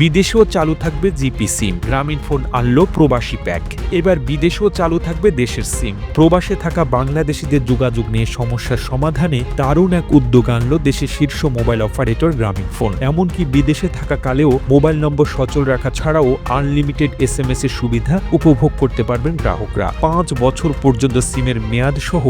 বিদেশেও চালু থাকবে জিপি সিম, গ্রামীণ ফোন আনলো প্রবাসী প্যাক। এবার বিদেশেও চালু থাকবে দেশের সিম। প্রবাসে থাকা বাংলাদেশিদের যোগাযোগ নিয়ে সমস্যার সমাধানে দারুণ এক উদ্যোগ আনলো দেশের শীর্ষ মোবাইল অপারেটর গ্রামীণ ফোন। এমনকি বিদেশে থাকা কালেও মোবাইল নম্বর সচল রাখা ছাড়াও আনলিমিটেড এস এম এস এর সুবিধা উপভোগ করতে পারবেন গ্রাহকরা। পাঁচ বছর পর্যন্ত সিমের মেয়াদ সহ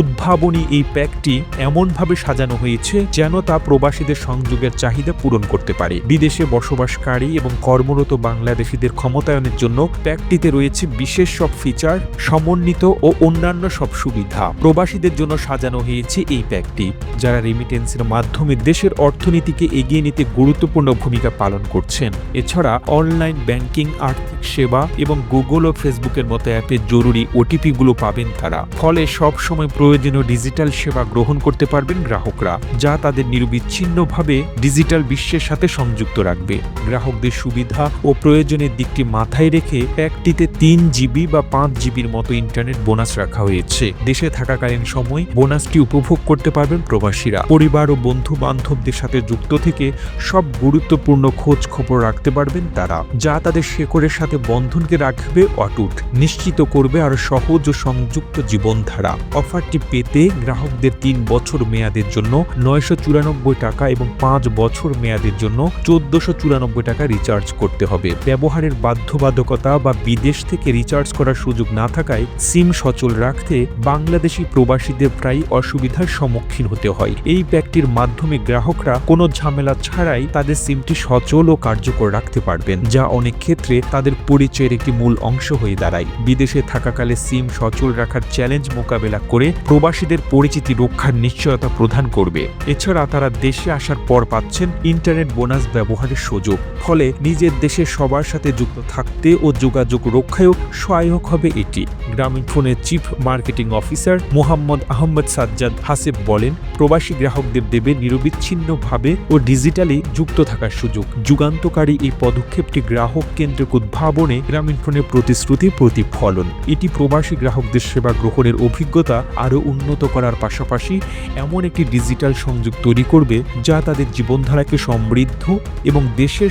উদ্ভাবনী এই প্যাকটি এমনভাবে সাজানো হয়েছে যেন তা প্রবাসীদের সংযোগের চাহিদা পূরণ করতে পারে। বিদেশে বসবাসকারী এবং কর্মরত বাংলাদেশিদের ক্ষমতায়নের জন্য প্যাকটিতে রয়েছে বিশেষ সব ফিচার সমন্বিত ও অন্যান্য সব সুবিধা। প্রবাসীদের জন্য সাজানো হয়েছে এই প্যাকটি, যারা রেমিটেন্সের মাধ্যমে দেশের অর্থনীতিকে এগিয়ে নিতে গুরুত্বপূর্ণ ভূমিকা পালন করছেন। এছাড়া অনলাইন ব্যাংকিং আর্থিক সেবা এবং গুগল ও ফেসবুকের মতো অ্যাপে জরুরি ওটিপিগুলো পাবেন তারা। ফলে সব সময় প্রয়োজনীয় ডিজিটাল সেবা গ্রহণ করতে পারবেন গ্রাহকরা, যা তাদের নিরবিচ্ছিন্নভাবে ডিজিটাল বিশ্বের সাথে সংযুক্ত রাখবে। গ্রাহকদের সুবিধা ও প্রয়োজনের দিকটি মাথায় রেখে প্যাকটিতে তিন জিবি বা পাঁচ জিবির মতো ইন্টারনেট বোনাস রাখা হয়েছে। দেশে থাকাকালীন সময় বোনাসটি উপভোগ করতে পারবেন প্রবাসীরা। পরিবার ও বন্ধু বান্ধবদের সাথে যুক্ত থেকে সব গুরুত্বপূর্ণ খোঁজ খবর রাখতে পারবেন তারা। যা তাদের শেকড়ের সাথে বন্ধনকে রাখবে অটুট। নিশ্চিত করবে আরও সহজ ও সংযুক্ত জীবনধারা। অফারটি পেতে গ্রাহকদের তিন বছর মেয়াদের জন্য নয়শো চুরানব্বই টাকা এবং পাঁচ বছর মেয়াদের জন্য চোদ্দশো চুরানব্বই টাকা রিচার্জ করতে হবে। ব্যবহারের বাধ্যবাধকতা বা বিদেশ থেকে রিচার্জ করার সুযোগ না থাকায় সিম সচল রাখতে বাংলাদেশি প্রবাসীদের প্রায় অসুবিধার সম্মুখীন হতে হয়। এই প্যাকটির মাধ্যমে গ্রাহকরা কোনো ঝামেলা ছাড়াই তাদের সিমটি সচল ও কার্যকর রাখতে পারবেন, যা অনেক ক্ষেত্রে তাদের পরিচয়ের একটি মূল অংশ হয়ে দাঁড়ায়। বিদেশে থাকাকালে সিম সচল রাখার চ্যালেঞ্জ মোকাবেলা করে প্রবাসীদের পরিচিতি রক্ষার নিশ্চয়তা প্রদান করবে। এছাড়া তারা দেশে আসার পর পাচ্ছেন ইন্টারনেট বোনাস ব্যবহারের সুযোগ। ফলে নিজের দেশে সবার সাথে যুক্ত থাকতে ও যোগাযোগ রক্ষায়ও সহায়ক হবে এটি। গ্রামীণ ফোনের chief marketing officer Mohammad Ahmed Sajjad Hasib বলেন, প্রবাসী গ্রাহকদের দেবে নিরবিচ্ছিন্নভাবে ও ডিজিটালি যুক্ত থাকার সুযোগ। যুগান্তকারী এই পদক্ষেপটি গ্রাহক কেন্দ্রিক উদ্ভাবনে গ্রামীণ ফোনের প্রতিশ্রুতি প্রতিফলন। এটি প্রবাসী গ্রাহকদের সেবা গ্রহণের অভিজ্ঞতা আরও উন্নত করার পাশাপাশি এমন একটি ডিজিটাল সংযোগ তৈরি করবে যা তাদের জীবনধারাকে সমৃদ্ধ এবং দেশের